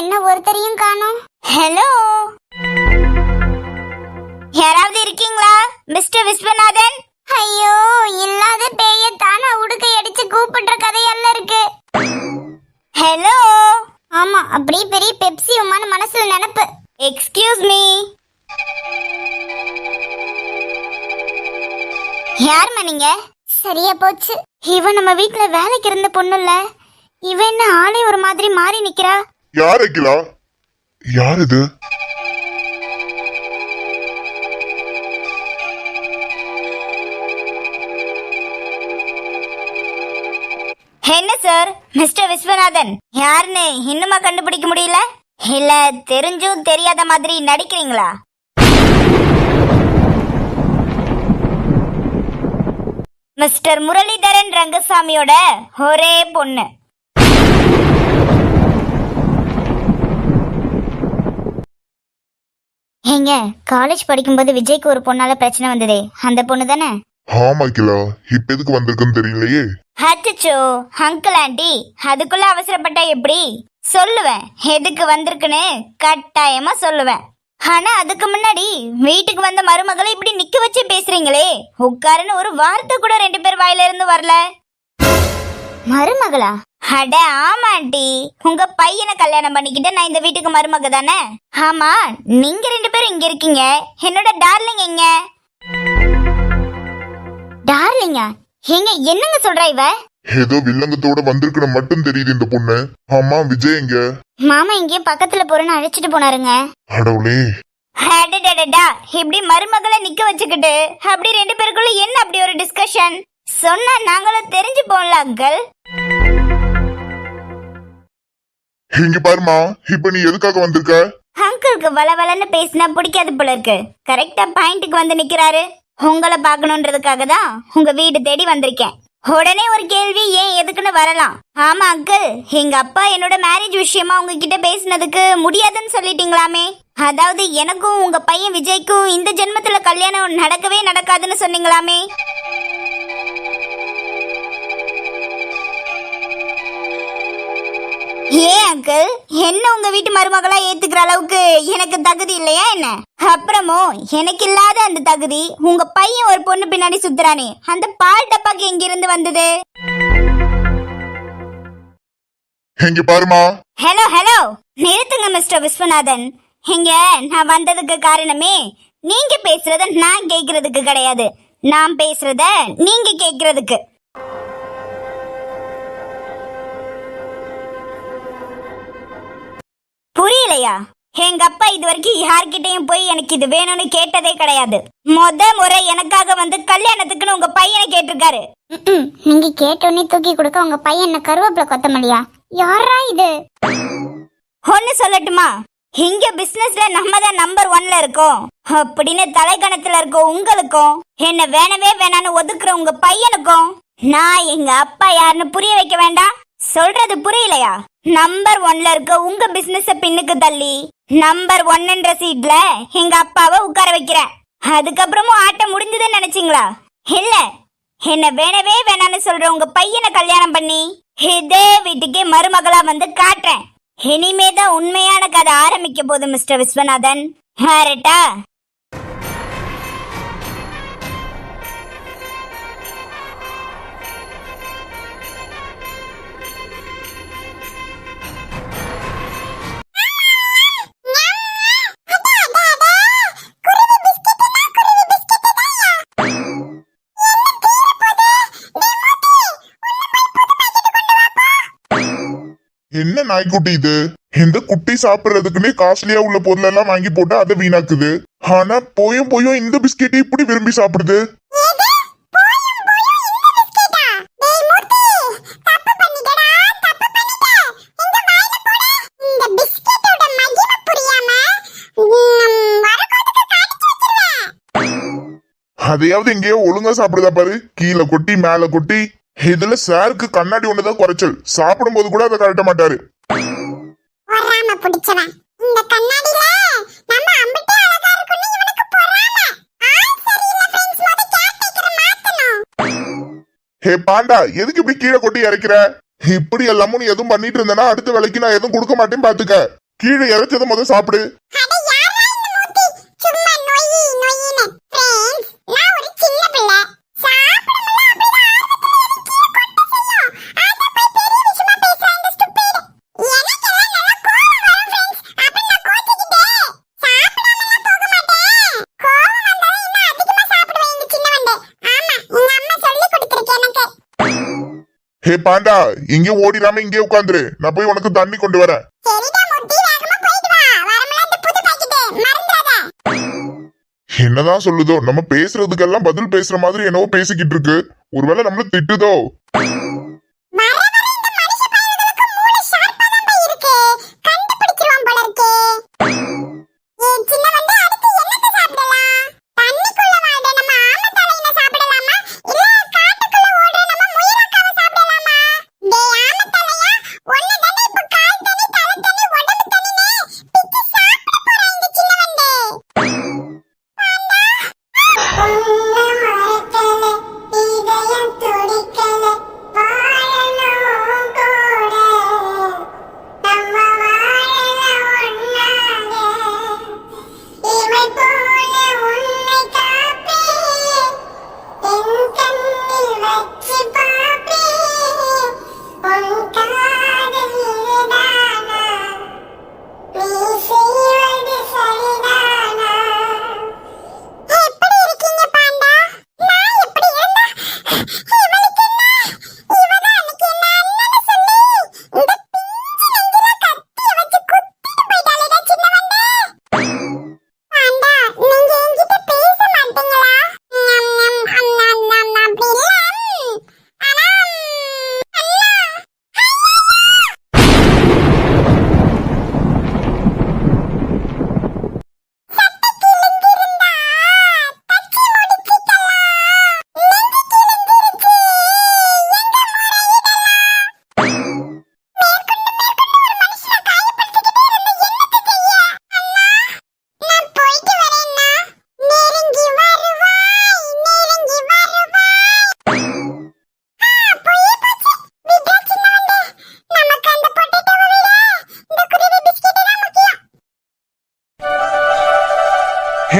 என்ன ஒருத்தரையும் காணோம்? ஹலோ யாராவது இருக்கீங்களா? மிஸ்டர் விஸ்வநாதன்? ஐயோ இல்லாத பேய தானா உடுக்கை அடிச்சு கூப்பிடுற கதையெல்லாம் இருக்கு. ஹலோ ஆமா அப்படியே பெரிய பெப்சி உமான மனசுல நினப்பு. எக்ஸ்கியூஸ் மீ யாருமா நீங்க? சரியா போச்சு. இவன் நம்ம வீட்டுல வேலைக்கு இருந்த பொண்ணுல்ல. இவன் என்ன ஆளே ஒரு மாதிரி மாறி நிக்கிறா? யார் அகிலா யார் இது என்ன சார்? மிஸ்டர் விஸ்வநாதன் யாருன்னு இன்னுமா கண்டுபிடிக்க முடியல? இல்ல தெரிஞ்சும் தெரியாத மாதிரி நடிக்கிறீங்களா? மிஸ்டர் முரளிதரன் ரங்கசாமியோட ஒரே பொண்ணு. ஏங்க காலேஜ் படிக்கும்போது விஜய்க்கு ஒரு பொண்ணால பிரச்சனை வந்ததே. அந்த பொண்ணு தானே? ஆமா அகிலா இப்ப எதுக்கு வந்திருக்குன்னு தெரியலையே. அச்சச்சோ அங்கிள் ஆண்டி அதுக்குள்ள அவசரப்பட்டா எப்படி? சொல்லுவேன் எதுக்கு வந்திருக்குன்னு கட்டாயமா சொல்லுவேன். ஆனா அதுக்கு முன்னாடி வீட்டுக்கு வந்த மருமகளை இப்படி நிக்க வச்சு பேசுறீங்களே. உட்காருன்னு ஒரு வார்த்தை கூட ரெண்டு பேர் வாயில இருந்து வரல. மருமகளா? அட ஆமா ஆண்டி உங்க பையனை கல்யாணம் பண்ணிக்கிட்டு நான் இந்த வீட்டுக்கு மருமக தானே? ஆமா நீங்க ரெண்டு பேரும் இங்க இருக்கீங்க. என்னோட டார்லிங் எங்க? டார்லிங்கா? ஏங்க என்னங்க சொல்றா இவ? ஏதோ வில்லங்கத்தோட வந்திருக்கணும் மட்டும் தெரியுது இந்த பொண்ணு. ஆமா விஜய் எங்க? மாமா எங்கேயும் பக்கத்துல போறேன்னு அழைச்சிட்டு போனாருங்க. அடவுளே. அடடடடா இப்படி மருமகளை நிக்க வச்சுக்கிட்டு அப்படி ரெண்டு பேருக்குள்ள என்ன அப்படி ஒரு டிஸ்கஷன் சொன்னா நாங்களும் தெரிஞ்சு போகல அங்கிள் இங்க பாருமா இப்ப நீ எதுக்காக வந்திருக்க? அங்கிளுக்கு வளவளன்னு பேசினா பிடிக்காது போல இருக்கு. கரெக்டா பாயிண்ட்டுக்கு வந்து நிக்கிறாரு. உங்களை பார்க்கணுன்றதுக்காக தான் உங்க வீடு தேடி வந்திருக்கேன். உடனே ஒரு கேள்வி ஏன் எதுக்குன்னு வரலாம். ஆமா அங்கிள் எங்க அப்பா என்னோட மேரேஜ் விஷயமா உங்ககிட்ட பேசினதுக்கு முடியாதுன்னு சொல்லிட்டீங்களாமே? அதாவது எனக்கும் உங்க பையன் விஜய்க்கும் இந்த ஜென்மத்துல கல்யாணம் நடக்கவே நடக்காதுன்னு சொன்னீங்களாமே? ஏன் அங்கிள் என்ன உங்க வீட்டு மருமகளா ஏத்துக்கிற அளவுக்கு எனக்கு தகுதி இல்லையா என்ன? அப்புறமும் எனக்கு இல்லாத அந்த தகுதி உங்க பையன் ஒரு பொண்ணு பின்னாடி சுத்துறானே. அந்த பால் டப்பாக்கு எங்கிருந்து வந்தது? இங்க பாருமா. ஹலோ ஹலோ நிறுத்துங்க மிஸ்டர் விஸ்வநாதன். இங்க நான் வந்ததுக்கு காரணமே நீங்க பேசுறத நான் கேக்குறதுக்கு கிடையாது. நான் பேசுறத நீங்க கேக்குறதுக்கு. புரியலையா எங்க அப்பா இது வரைக்கும் யார்கிட்டயும் போய் எனக்கு இது வேணும்னு கேட்டதே கிடையாது. முத முறை எனக்காக வந்து கல்யாணத்துக்குன்னு உங்க பையனை கேட்டிருக்காரு. நீங்க கேட்டோன்னே தூக்கி கொடுக்க உங்க பையன் கருவேப்பில கொத்தமல்லியா? யாரா இது? ஒன்னு சொல்லட்டுமா? இங்க பிசினஸ்ல நம்ம தான் நம்பர் ஒன்ல இருக்கோம். அப்படின்னு தலைக்கணத்துல இருக்க உங்களுக்கும் என்ன வேணவே வேணான்னு ஒதுக்குற உங்க பையனுக்கும் நான் எங்க அப்பா யாருன்னு புரிய வைக்க வேண்டாம். சொல்றது புரியலையா? நம்பர் ஒன்ல இருக்க உங்க பிசினஸ பின்னுக்கு தள்ளி. நம்பர் ஒன்னுன்ற சீட்ல எங்க அப்பாவை உட்கார வைக்கிறேன் அதுக்கப்புறமும் ஆட்டம் முடிஞ்சதுன்னு நினைச்சீங்களா? இல்ல. என்ன வேணவே வேணான்னு சொல்ற உங்க பையனை கல்யாணம் பண்ணி இதே வீட்டுக்கே மருமகளா வந்து காட்டுறேன். இனிமே தான் உண்மையான கதை ஆரம்பிக்க போகுது மிஸ்டர் விஸ்வநாதன். ஹாரட்டா நாய்க்குட்டி இது. இந்த குட்டி சாப்பிடுறதுக்குன்னே காஸ்ட்லியா உள்ள பொருள் எல்லாம் வாங்கி போட்டு அதை வீணாக்குது. ஆனா போயும் போயும் இந்த பிஸ்கெட்டை இப்படி விரும்பி சாப்பிடுது. அதையாவது எங்கேயோ ஒழுங்கா சாப்பிடுதா பாரு. கீழே கொட்டி மேல கொட்டி. இதுல சாருக்கு கண்ணாடி ஒண்ணுதான் குறைச்சல். சாப்பிடும் போது கூட அதை கழட்ட மாட்டாரு. பொறாம பிடிச்சவன். இந்த கண்ணாடில நம்ம அம்பிட்டே அழகா இருக்குன்னு இவனுக்கு பொறாம. ஆள் சரியில்லை ஃப்ரெண்ட்ஸ் மொத கேர்டேக்கரை மாத்தணும். ஹே பாண்டா எதுக்கு இப்படி கீழே கொட்டி இறக்கிற? இப்படி எல்லாமும் நீ எதுவும் பண்ணிட்டு இருந்தனா அடுத்த வேலைக்கு நான் எதுவும் கொடுக்க மாட்டேன் பாத்துக்க. கீழே இறைச்சதை முத சாப்பிடு. பாண்டா இங்கே ஓடிடாம இங்கே உட்காந்துரு. நான் போய் உனக்கு தண்ணி கொண்டு வரேன். என்னதான் சொல்லுதோ நம்ம பேசுறதுக்கெல்லாம் பதில் பேசுற மாதிரி என்னவோ பேசிக்கிட்டு இருக்கு. ஒருவேளை நம்மள திட்டுதோ?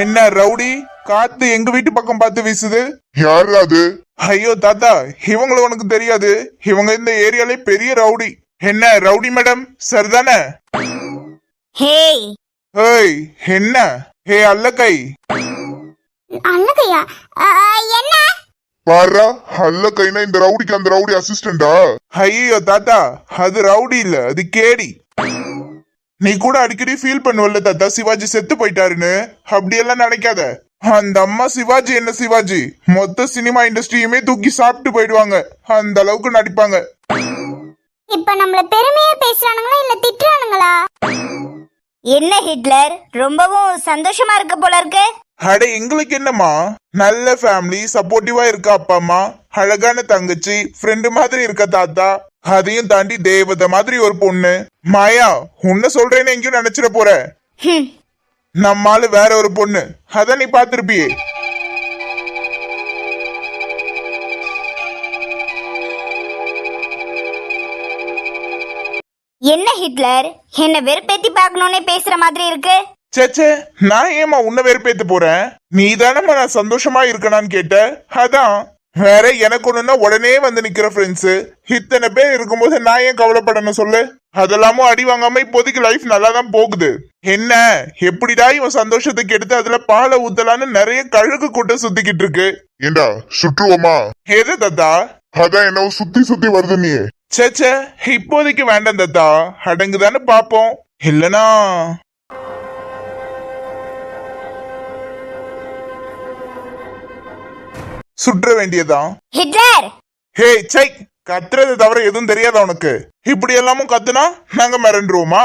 என்ன ரவுடி? காத்து எங்க வீட்டு பக்கம் பார்த்து வீசுது? யாரு அது? ஐயோ தாத்தா இவங்கள உனக்கு தெரியாது. இவங்க இந்த ஏரியாலே பெரிய ரவுடி. என்ன ரவுடி மேடம்? சரிதானே? ஹேய். ஏய் என்ன? ஹே அல்லக்கை. அண்ணகையா என்ன? பாரா அல்ல கைனா இந்த ரவுடிக்கு அந்த ரவுடி அசிஸ்டண்டா ஐயோ தாத்தா அது ரவுடி இல்ல அது கேடி. நீ கூட அடிக்கடி ஃபீல் பண்ணுவல்ல தாத்தா சிவாஜி செத்து போயிட்டாருன்னு? அப்படியெல்லாம் நினைக்காத. அந்த அம்மா சிவாஜி என்ன சிவாஜி? மொத்த சினிமா இண்டஸ்ட்ரியுமே தூக்கி சாப்பிட்டு போயிடுவாங்க. அந்த அளவுக்கு நடிப்பாங்க. இப்ப நம்மள பெருமையா பேசுறானுங்களா இல்ல திட்டுறானுங்களா? என்ன ஹிட்லர்? ரொம்பவும் சந்தோஷமா இருக்க போல இருக்கு. அட எங்களுக்கு என்னம்மா? நல்ல ஃபேமிலி சப்போர்ட்டிவா இருக்க அப்பா அம்மா. அழகான தங்கச்சி ஃப்ரெண்டு மாதிரி இருக்க தாத்தா அதையும் தாண்டி தேவதை மாதிரி ஒரு பொண்ணு. மாயா உன்ன சொல்றேன்னு எங்கேயும் நினைச்சிட போற? நம்மால வேற ஒரு பொண்ணு. அதான் நீ பாத்திருப்பியே என்ன ஹிட்லர்? என்ன வெறுப்பேத்தி பார்க்கணும்னே பேசுற மாதிரி இருக்கு. சேச்சே நான் ஏமா உன்னை வெறுப்பேத்த போறேன்? நீ தானம்மா நான் சந்தோஷமா இருக்கணான்னு கேட்ட? அதான். வேற எனக்கு ஒண்ணுன்னா உடனே வந்து நிக்கிற ஃப்ரெண்ட்ஸ் இத்தனை பேர் இருக்கும்போது நான் ஏன் கவலைப்படணும் சொல்லு? அதெல்லாமும் அடி வாங்காம இப்போதைக்கு லைஃப் நல்லா தான் போகுது. என்ன? எப்படிடா இவன் சந்தோஷத்துக்கு எடுத்து அதுல பாலை ஊத்தலான்னு நிறைய கழுகு கூட்டம் சுத்திக்கிட்டு இருக்கு. ஏண்டா சுற்றுவோமா? எது தத்தா? அதான் என்னவோ சுத்தி சுத்தி வருது நீ சேச்சே இப்போதைக்கு வேண்டாம் தத்தா. அடங்குதானே பாப்போம். இல்லனா சுற்ற வேண்டியதான் ஹிட்லர்! ஹே சை கத்துறது தவிர எதுவும் தெரியாதா உனக்கு? இப்படி எல்லாமும் கத்துனா நாங்க மிரண்டுருவோமா?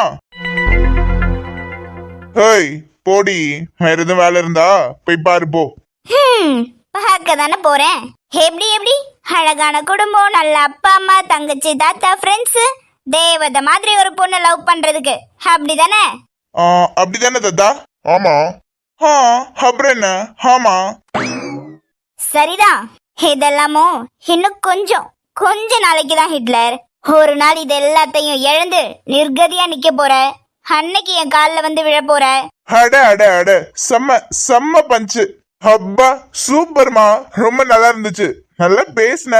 ஹேய் போடி. வேற எதுவும் வேலை இருந்தா போய் பாரு போ. ஹம், பார்க்க தானே போறேன். எப்படி எப்படி? அழகான குடும்பம் நல்ல அப்பா அம்மா தங்கச்சி தாத்தா ஃப்ரெண்ட்ஸ் தேவதை மாதிரி ஒரு பொண்ணு லவ் பண்றதுக்கு. அப்படிதானே? ஆ, அப்படிதானே தத்தா? ஆமா. ஆ அப்புறம் என்ன? ஆமா. சரிதான் இதெல்லாமும் இன்னும் கொஞ்சம். கொஞ்ச நாளைக்கு தான் ஹிட்லர். ஒரு நாள் இது எல்லாத்தையும் இழந்து நிர்கதியா நிக்க போற. அன்னைக்கு என் காலில் வந்து விழ போற. அட அட அட. செம்ம செம்ம பஞ்சு அப்பா சூப்பர்மா. ரொம்ப நல்லா இருந்துச்சு. நல்லா பேசுன.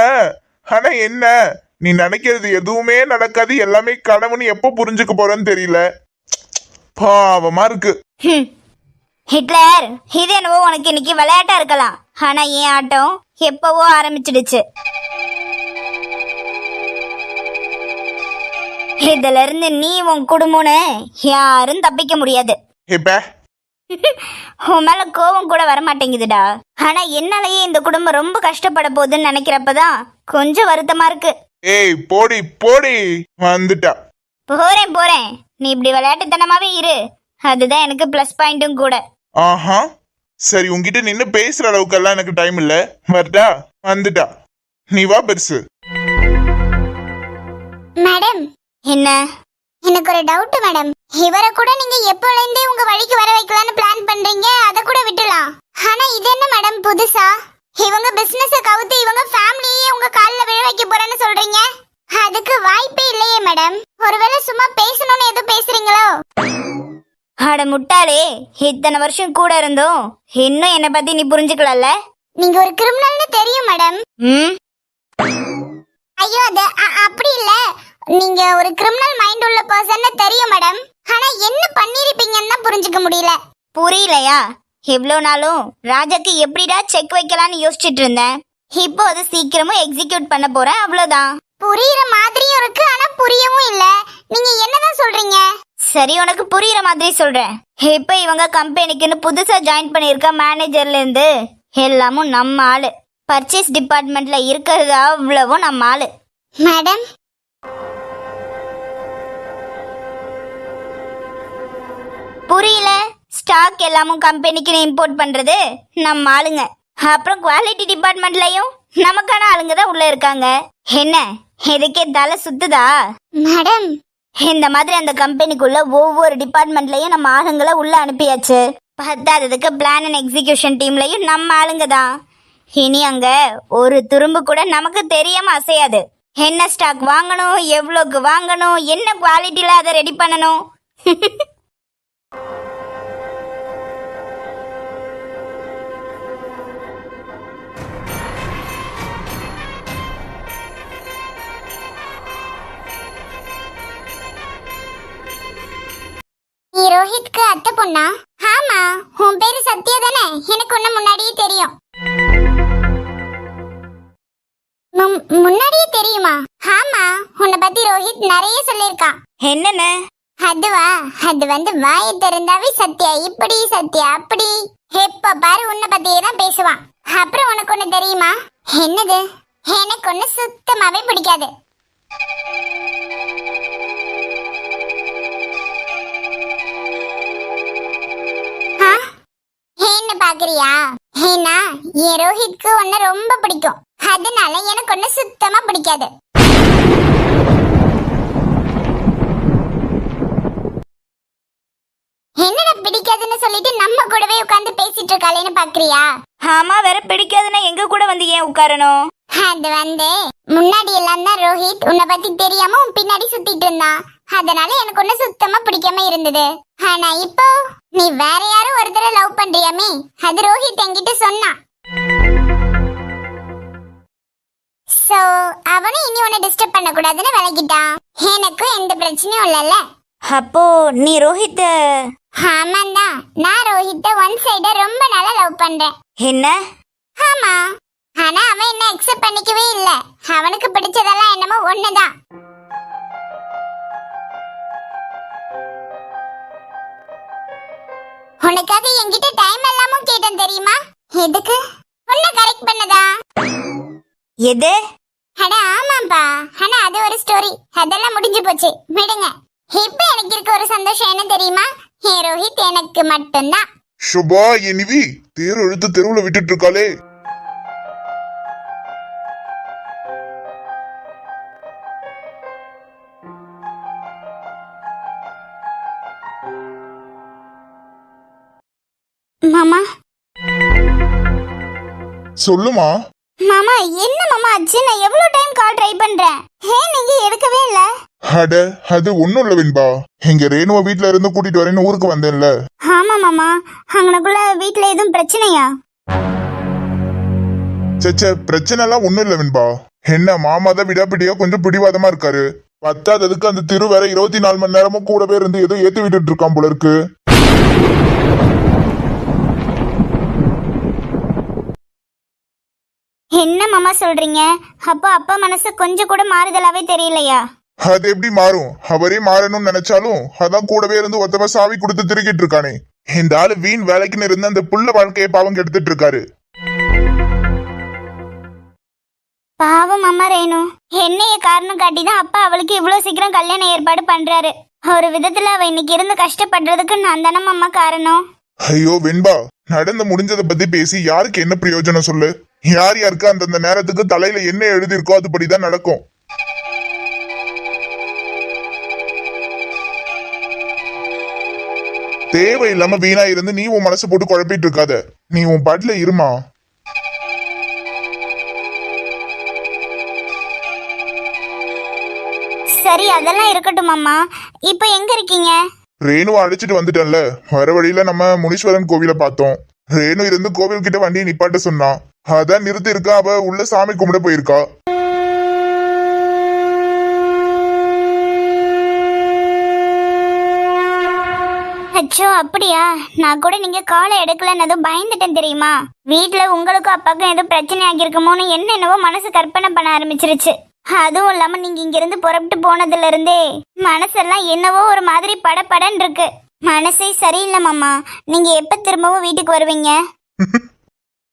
ஆனா என்ன? நீ நினைக்கிறது எதுவுமே நடக்காது. எல்லாமே கனவுன்னு எப்போ புரிஞ்சுக்க போறேன்னு தெரியல. பாவமா இருக்கு. ஹிட்லர் இது என்னவோ உனக்கு இன்னைக்கு விளையாட்டா இருக்கலாம். ஆனா என் ஆட்டம் எப்பவோ ஆரம்பிச்சிடுச்சு. இதுல இருந்து நீ உன் குடும்பம்னு யாரும் தப்பிக்க முடியாது. இப்ப? உன் மேல கோவம் கூட வர மாட்டேங்குதுடா ஆனா என்னாலயே இந்த குடும்பம் ரொம்ப கஷ்டப்பட போகுதுன்னு நினைக்கிறப்பதான் கொஞ்சம் வருத்தமா இருக்கு. ஏய் போடி போடி. வந்துட்டா. போறேன் போறேன். நீ இப்படி விளையாட்டுத்தனமாவே இரு. அதுதான் எனக்கு ப்ளஸ் பாயிண்ட்டும் கூட. ஆஹா. சரி உன்கிட்ட நின்னு பேசுற அளவுக்கெல்லாம் எனக்கு டைம் இல்ல. வரட்டா? வந்துட்டா. நீ வா பெருசு. மேடம் என்ன? எனக்கு ஒரு டவுட் மேடம். இவரை கூட நீங்க எப்போல இருந்தே உங்க வழிக்கு வர வைக்கலாம்னு பிளான் பண்றீங்க? அத கூட விட்டுலாம். ஆனா இது என்ன மேடம் புதுசா? இவங்க பிசினஸ கவுத்து இவங்க ஃபேமிலியே உங்க கால்ல விழ வைக்க போறேன்னு சொல்றீங்க? அதுக்கு வாய்ப்பே இல்லையே மேடம். ஒருவேளை சும்மா பேச அட முட்டாளே இத்தனை வருஷம் கூட இருந்தோம். இன்னும் என்னை பத்தி நீ புரிஞ்சுக்கலல்ல? நீங்க ஒரு கிரிமினல்னு தெரியும் மேடம். ம்? ஐயோ அது அ- அப்படி இல்ல. நீங்க ஒரு கிரிமினல் மைண்ட் உள்ள பர்சன் தெரியும் மேடம். ஆனா என்ன பண்ணிருப்பீங்கன்னு தான் புரிஞ்சுக்க முடியல. புரியலையா? இவ்வளோ நாளும் ராஜாக்கு எப்படிடா செக் வைக்கலாம்னு யோசிச்சுட்டு இருந்தேன். இப்போ அது சீக்கிரமும் எக்ஸிக்யூட் பண்ண போறேன் அவ்வளோதான் புரியுற மாதிரியும் இருக்கு ஆனா புரியவும் இல்ல. நீங்க என்னதான் சொல்றீங்க? சரி உனக்கு புரியுற மாதிரி சொல்றேன். இப்போ இவங்க கம்பெனிக்குன்னு புதுசா ஜாயின் பண்ணியிருக்க மேனேஜர்ல இருந்து எல்லாமும் நம்ம ஆளு. பர்ச்சேஸ் டிபார்ட்மெண்ட்ல இருக்கிறது அவ்வளவும் நம்ம ஆளு. மேடம்? புரியல? ஸ்டாக் எல்லாமும் கம்பெனிக்கு இம்போர்ட் பண்றது நம்ம ஆளுங்க. அப்புறம் குவாலிட்டி டிபார்ட்மெண்ட்லயும் நமக்கான ஆளுங்க தான் உள்ள இருக்காங்க. என்ன? இதுக்கே தலை சுத்துதா? மேடம் இந்த மாதிரி அந்த கம்பெனிக்குள்ள ஒவ்வொரு டிபார்ட்மெண்ட்லயும் நம்ம ஆளுங்களை உள்ள அனுப்பியாச்சு. பத்தாததுக்கு பிளான் அண்ட் எக்ஸிகியூஷன் டீம்லயும் நம்ம ஆளுங்க தான். இனி அங்க ஒரு துரும்பு கூட நமக்கு தெரியாம அசையாது. என்ன ஸ்டாக் வாங்கணும் எவ்வளோக்கு வாங்கணும் என்ன குவாலிட்டியில அதை ரெடி பண்ணணும்? ரோஹித்க்கு அத்தை பொண்ணா? ஆமா உன் பேரு சத்யா தானே? எனக்கு உன்ன முன்னாடியே தெரியும். முன்னாடியே தெரியுமா? ஆமா உன்னை பத்தி ரோஹித் நிறைய சொல்லியிருக்கான் என்னன்னு? அதுவா அது வந்து வாயை திறந்தாவே சத்யா இப்படி சத்யா அப்படி. எப்ப பாரு உன்னை பத்தியே தான் பேசுவான். அப்புறம் உனக்கு ஒண்ணு தெரியுமா? என்னது? எனக்கு ஒண்ணு சுத்தமாவே பிடிக்காது. என்ன பாக்குறியா? ஏன்னா என் ரோஹித்க்கு உன்னை ரொம்ப பிடிக்கும். அதனால எனக்கு ஒண்ணு சுத்தமா பிடிக்காது. என்னடா பிடிக்காதுன்னு சொல்லிட்டு நம்ம கூடவே உட்கார்ந்து பேசிட்டு இருக்காளேன்னு பாக்குறியா? ஆமா வேற பிடிக்காதுன்னா எங்க கூட வந்து ஏன் உட்காரணும்? அது வந்து முன்னாடி எல்லாம் தான் ரோஹித் உன்னை பத்தி தெரியாம உன் பின்னாடி சுத்திட்டு இருந்தான். அதனால எனக்கு ஒண்ணு சுத்தமா பிடிக்காம இருந்தது. ஆனா இப்போ நீ வேற யாரும் ஒருத்தரை லவ் பண்றியாமே? அது ரோஹித் என்கிட்ட சொன்னான் சோ அவனும் இனி உன்னை டிஸ்டர்ப் பண்ண கூடாதுன்னு விலகிட்டான். எனக்கும் எந்த பிரச்சனையும் இல்லைல்ல. அப்போ நீ ரோஹித்த ஆமாண்டா நான் ரோஹித்த ஒன் சைட ரொம்ப நாளா லவ் பண்றேன். என்ன? ஆமா. ஆனா அவன் என்ன அக்செப்ட் பண்ணிக்கவே இல்ல. அவனுக்கு பிடிச்சதெல்லாம் என்னமோ ஒண்ணுதான். உனக்காக என்கிட்ட டைம் எல்லாமும் கேட்டேன் தெரியுமா? எதுக்கு? உன்னை கரெக்ட் பண்ணதா? எது? அட ஆமாப்பா ஆனா அது ஒரு ஸ்டோரி அதெல்லாம் முடிஞ்சு போச்சு. விடுங்க. இப்ப எனக்கு இருக்க ஒரு சந்தோஷம் என்ன தெரியுமா? என் ரோஹித் எனக்கு மட்டும்தான். சுபா என் நிவி தேர் இழுத்து தெருவுல விட்டுட்டு இருக்காளே. சொல்லுமா? மாமா என்ன மாமா ஆச்சு? நான் எவ்வளவு டைம் கால் ட்ரை பண்றேன்? ஏன் நீங்க எடுக்கவே இல்ல. அட அது ஒண்ணும் இல்ல வெண்பா. எங்க ரேணுவ வீட்ல இருந்து கூட்டிட்டு வரேன்னு ஊருக்கு வந்தேன்ல. ஆமா மாமா. அங்கனக்குள்ள வீட்ல எதுவும் பிரச்சனையா? சச்ச பிரச்சனை எல்லாம் ஒண்ணும் இல்ல வெண்பா. என்ன மாமா தான் விடாப்பிடியா கொஞ்சம் பிடிவாதமா இருக்காரு. பத்தாததுக்கு அந்த திரு வேற இருபத்தி நாலு மணி நேரமும் கூடவே இருந்து ஏதோ ஏத்தி விட்டுட்டு இருக்கான் போல இருக்கு. என்ன மாமா சொல்றீங்க? அப்போ அப்பா மனசு கொஞ்சம் கூட மாறுதலாவே தெரியலையா? அது எப்படி மாறும்? அவரே மாறணும்னு நினைச்சாலும் அதான் கூடவே இருந்து ஒத்தவ சாவி கொடுத்து திருக்கிட்டு இருக்கானே. இந்த ஆளு வீண் வேலைக்குன்னு இருந்து அந்த புள்ள வாழ்க்கையை பாவம் கெடுத்துட்டு இருக்காரு. பாவம் அம்மா ரேணு. என்னைய காரணம் காட்டி தான் அப்பா அவளுக்கு இவ்வளவு சீக்கிரம் கல்யாணம் ஏற்பாடு பண்றாரு. ஒரு விதத்துல அவ இன்னைக்கு இருந்து கஷ்டப்படுறதுக்கு நான் தானே அம்மா காரணம். ஐயோ வெண்பா நடந்து முடிஞ்சதை பத்தி பேசி யாருக்கு என்ன பிரயோஜனம் சொல்லு? யார் யாருக்கு அந்தந்த நேரத்துக்கு தலையில என்ன எழுதியிருக்கோ அதுபடிதான் நடக்கும். தேவையில்லாம வீணா இருந்து நீ உன் மனசை போட்டு குழப்பிட்டு இருக்காத. நீ உன் பாட்டுல இருமா? சரி அதெல்லாம் இருக்கட்டும் அம்மா. இப்போ எங்க இருக்கீங்க? ரேணுவை அழைச்சிட்டு வந்துட்டேன்ல. வர வழியில நம்ம முனீஸ்வரன் கோவிலை பார்த்தோம். ரேணு இருந்து கோவில் கிட்ட வண்டியை நிப்பாட்ட சொன்னான் அதான் நிறுத்தி இருக்கா அவ உள்ள சாமி கும்பிட போயிருக்கா. அச்சோ அப்படியா? நான் கூட நீங்க காலை எடுக்கலன்னு பயந்துட்டேன் தெரியுமா? வீட்ல உங்களுக்கும் அப்பாக்கும் ஏதோ பிரச்சனை ஆகியிருக்குமோன்னு என்னென்னவோ மனசு கற்பனை பண்ண ஆரம்பிச்சிருச்சு. அதுவும் இல்லாம நீங்க இங்கிருந்து புறப்பட்டு போனதுல இருந்தே மனசெல்லாம் என்னவோ ஒரு மாதிரி படபடன்னு இருக்கு. மனசே சரியில்லை மாமா. நீங்க எப்ப திரும்பவும் வீட்டுக்கு வருவீங்க?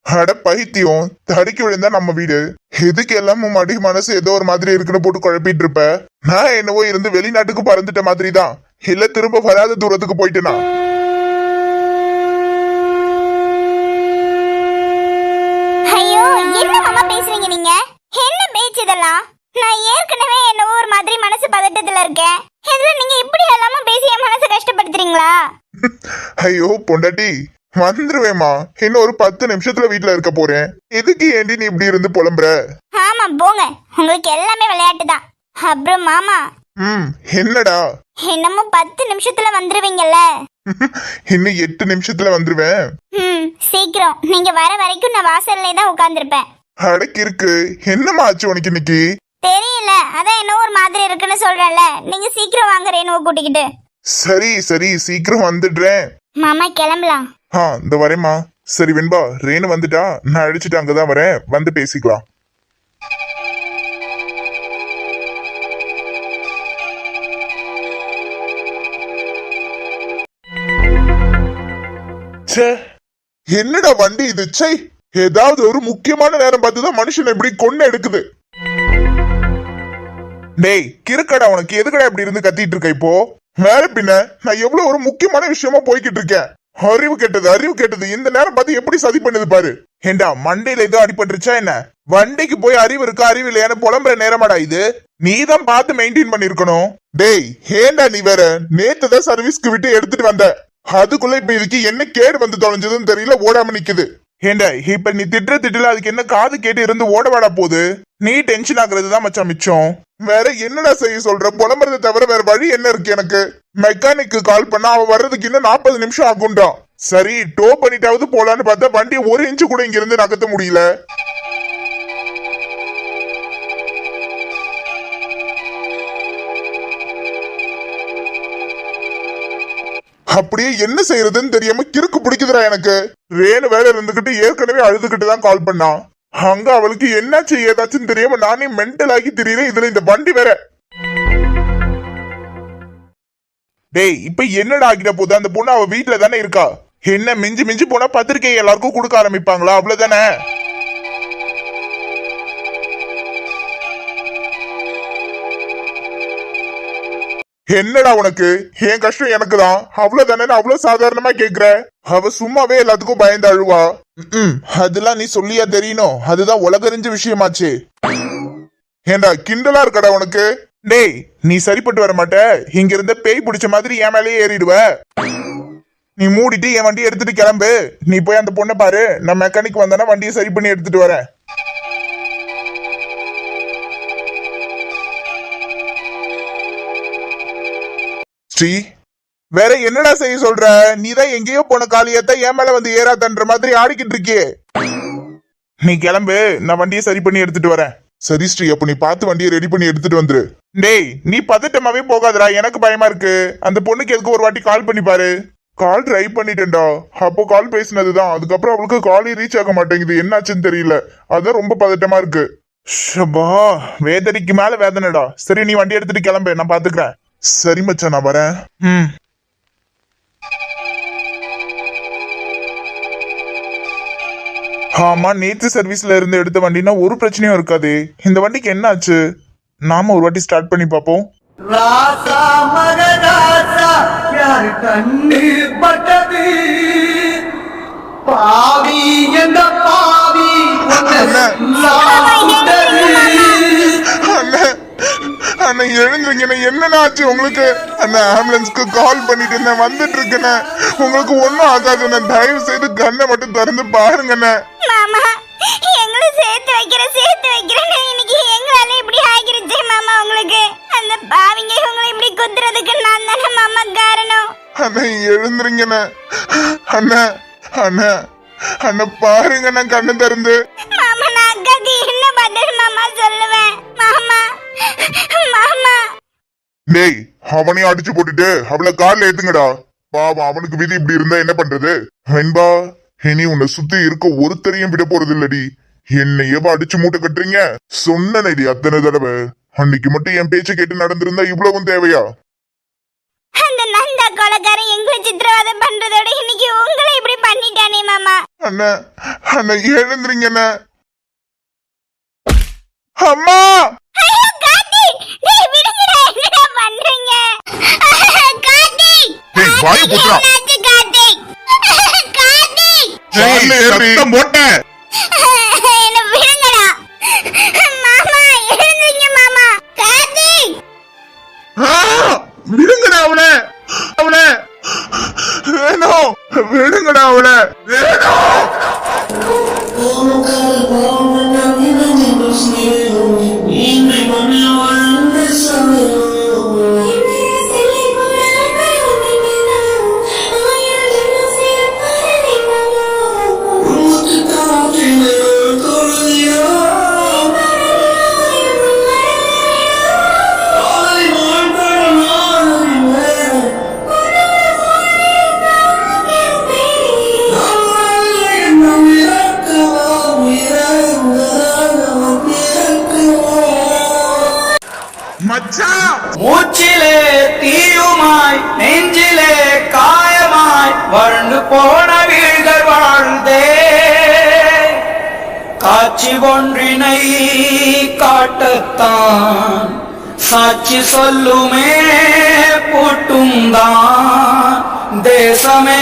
அட பைத்தியம். தடுக்கி விழுந்தா நம்ம வீடு. எதுக்கு எல்லாம் மடி மனசு ஏதோ ஒரு மாதிரி இருக்குன்னு போட்டு குழப்பிட்டு இருப்ப? நான் என்னவோ இருந்து வெளிநாட்டுக்கு பறந்துட்ட மாதிரி தான் இல்ல திரும்ப வராத தூரத்துக்கு போயிட்டேனா? ஐயோ என்ன மாமா பேசுறீங்க நீங்க? என்ன பேச்சு இதெல்லாம்? நான் ஏற்கனவே என்னவோ ஒரு மாதிரி மனசு பதட்டத்துல இருக்கேன். இதுல நீங்க இப்படி எல்லாம பேசி என் மனசை கஷ்டப்படுத்துறீங்களா? ஐயோ பொண்டாட்டி. வந்துருவேமா இன்னும் ஒரு பத்து நிமிஷத்துல வீட்டுல இருக்க போறேன். எதுக்கு ஏண்டி நீ இப்படி இருந்து புலம்புற? ஆமா போங்க. உங்களுக்கு எல்லாமே விளையாட்டு தான். அப்புறம் மாமா. ம் என்னடா? என்னமோ பத்து நிமிஷத்துல வந்துருவீங்கல்ல. இன்னும் எட்டு நிமிஷத்துல வந்துருவேன். ம் சீக்கிரம். நீங்க வர வரைக்கும் நான் வாசல்லே தான் உட்கார்ந்துருப்பேன். அடக்கு இருக்கு என்னம்மா ஆச்சு உனக்கு இன்னைக்கு? தெரியல. அதான் என்ன ஒரு மாதிரி இருக்குன்னு சொல்றேன்ல. நீங்க சீக்கிரம் வாங்க ரேணுவை கூட்டிக்கிட்டு. சரி சரி சீக்கிரம் வந்துடுறேன். மாமா கிளம்பலாம். ஆ இந்த வரேம்மா. சரி வெண்பா ரேணு வந்துட்டா நான் அடிச்சுட்டு அங்கதான் வரேன். வந்து பேசிக்கலாம். ச்சே என்னடா வண்டி இது? ச்சை ஏதாவது ஒரு முக்கியமான நேரம் பார்த்து தான் மனுஷன் இப்படி கொண்டு எடுக்குது. டேய் கிறுக்கடா உனக்கு எதுக்கடா இப்படி இருந்து கத்திட்டு இருக்க இப்போ? வேற பின்ன நான் எவ்வளவு ஒரு முக்கியமான விஷயமா போய்கிட்டு இருக்கேன். அறிவு கெட்டது அறிவு கெட்டது. இந்த நேரம் பார்த்து எப்படி சதி பண்ணுது பாரு. ஏண்டா மண்டையில ஏதோ அடிபட்டுருச்சா என்ன? வண்டிக்கு போய் அறிவு இருக்கா அறிவு இல்லையான்னு புலம்புற நேரமாடா இது. நீ தான் பார்த்து மெயின்டைன் பண்ணிருக்கணும் டேய் ஏண்டா நீ வேற? நேத்து தான் சர்வீஸ்க்கு விட்டு எடுத்துட்டு வந்த. அதுக்குள்ள இப்ப இதுக்கு என்ன கேடு வந்து தொலைஞ்சதுன்னு தெரியல ஓடாம நிக்குது. ஏண்டா இப்ப நீ திட்டுற திட்டுல அதுக்கு என்ன காது கேட்டு இருந்து ஓடவாடா போகுது? நீ டென்ஷன் ஆகுறது தான் மச்சான் மிச்சம். வேற என்னடா செய்ய சொல்ற? புலம்புறத தவிர வேற வழி என்ன இருக்கு எனக்கு? மெக்கானிக்கு கால் பண்ணா அவன் வர்றதுக்கு இன்னும் நாற்பது நிமிஷம் ஆகும்டான் சரி டோ பண்ணிட்டாவது போலான்னு பார்த்தா வண்டி ஒரு இன்ச்சு கூட இங்க இருந்து நகர்த்த முடியல. அப்படியே என்ன செய்யறதுன்னு தெரியாம கிறுக்கு பிடிக்குதுடா எனக்கு. வேலை வேலை இருந்துகிட்டு ஏற்கனவே அழுதுகிட்டு தான் கால் பண்ணான் அங்க அவளுக்கு என்னாச்சு ஏதாச்சும் தெரியாம நானே மென்டல் ஆகி தெரியல இதுல இந்த வண்டி வேற. டேய் இப்ப என்னடா ஆகிட போகுது? அந்த பொண்ணு அவ வீட்டுல தானே இருக்கா? என்ன மிஞ்சி மிஞ்சி போனா பத்திரிக்கை எல்லாருக்கும் கொடுக்க ஆரம்பிப்பாங்களா? அவ்வளவுதானே? என்னடா உனக்கு? என் கஷ்டம் எனக்கு தான் அவ்வளவுதானே அவ்வளவு சாதாரணமா கேக்குற? அவ சும்மாவே எல்லாத்துக்கும் பயந்து அழுவா ம் அதெல்லாம் நீ சொல்லியா தெரியணும். அதுதான் உலகறிஞ்ச விஷயமாச்சு. ஏண்டா கிண்டலா இருக்கடா உனக்கு? டேய் நீ சரிப்பட்டு வர மாட்ட. இங்க இருந்த பேய் பிடிச்ச மாதிரி என் மேலேயே ஏறிடுவ. நீ மூடிட்டு என் வண்டியை எடுத்துட்டு கிளம்பு. நீ போய் அந்த பொண்ணை பாரு. நான் மெக்கானிக் வந்தானே வண்டியை சரி பண்ணி எடுத்துட்டு வரேன். ஸ்ரீ வேற என்னடா செய்ய சொல்ற? நீதான் எங்கேயோ போன காலியத்தை என் மேல வந்து ஏறாதன்ற மாதிரி ஆடிக்கிட்டு இருக்கியே நீ கிளம்பு நான் வண்டியை சரி பண்ணி எடுத்துட்டு வரேன். சரி ஸ்ரீ அப்ப நீ பார்த்து வண்டியை ரெடி பண்ணி எடுத்துட்டு வந்துரு. டேய் நீ பதட்டமாவே போகாதடா எனக்கு பயமா இருக்கு. அந்த பொண்ணுக்கு எதுக்கு ஒரு வாட்டி கால் பண்ணி பாரு. கால் ட்ரை பண்ணிட்டேன்டா. அப்போ கால் பேசினதுதான். அதுக்கப்புறம் அவளுக்கு காலே ரீச் ஆக மாட்டேங்குது. என்னாச்சுன்னு தெரியல. அதான் ரொம்ப பதட்டமா இருக்கு. ஷபா வேதனைக்கு மேல வேதனைடா. சரி நீ வண்டி எடுத்துட்டு கிளம்பு நான் பாத்துக்கிறேன். சரி மச்சான் நான் வரேன். ம். ஆமா நேத்து சர்வீஸ்ல இருந்து எடுத்த வண்டினா ஒரு பிரச்சனையும் இருக்காதே. இந்த வண்டிக்கு என்ன ஆச்சு நாம ஒரு வாட்டி ஸ்டார்ட் பண்ணி பார்ப்போம். பாவி அண்ணன் எழுந்துருங்கண்ணே என்னண்ணா ஆச்சு உங்களுக்கு? அண்ணன் ஆம்புலன்ஸ்க்கு கால் பண்ணிட்டு இருந்தேன் வந்துட்டு இருக்கேண்ணே உங்களுக்கு ஒன்றும் ஆகாதுண்ணே தயவு செய்து கண்ணை மட்டும் திறந்து பாருங்கண்ணே மாமா எங்களை சேர்த்து வைக்கிற சேர்த்து வைக்கிறேன்னு இன்னைக்கு எங்களால இப்படி ஆகிருச்சு மாமா உங்களுக்கு. அந்த பாவிங்க உங்களை இப்படி குத்துறதுக்கு நான் தானே மாமா காரணம். அண்ணன் எழுந்துருங்கண்ணே அண்ணன் அண்ணன் அண்ணன் பாருங்கண்ணா கண்ணு திறந்து. டேய் அவனையும் அடிச்சு போட்டுட்டு அவளை கார்ல ஏத்துங்கடா. பாவம் அவனுக்கு விதி இப்படி இருந்தா என்ன பண்றது? வெண்பா இனி உன்னை சுத்தி இருக்க ஒருத்தரையும் விட போறது இல்லடி என்னையவா அடிச்சு மூட்டை கட்டுறீங்க. சொன்னனடி அத்தனை தடவை. அன்னைக்கு மட்டும் என் பேச்சை கேட்டு நடந்திருந்தா இவ்வளவும் தேவையா? அந்த நந்தா கொலைக்காரன் எங்களை சித்திரவதை பண்றதோட இன்னைக்கு உங்களை இப்படி பண்ணிட்டானே மாமா. அண்ணன் எழுந்துறீங்க அண்ணன் அம்மா ஐயோ, கார்த்தி! டேய், விடுங்கடா, என்னடா பண்றீங்க? கார்த்தி! டேய், வாயை கார்த்திக், மூடுடா. சாட்சி சொல்லுமே பூட்டும் தான் தேசமே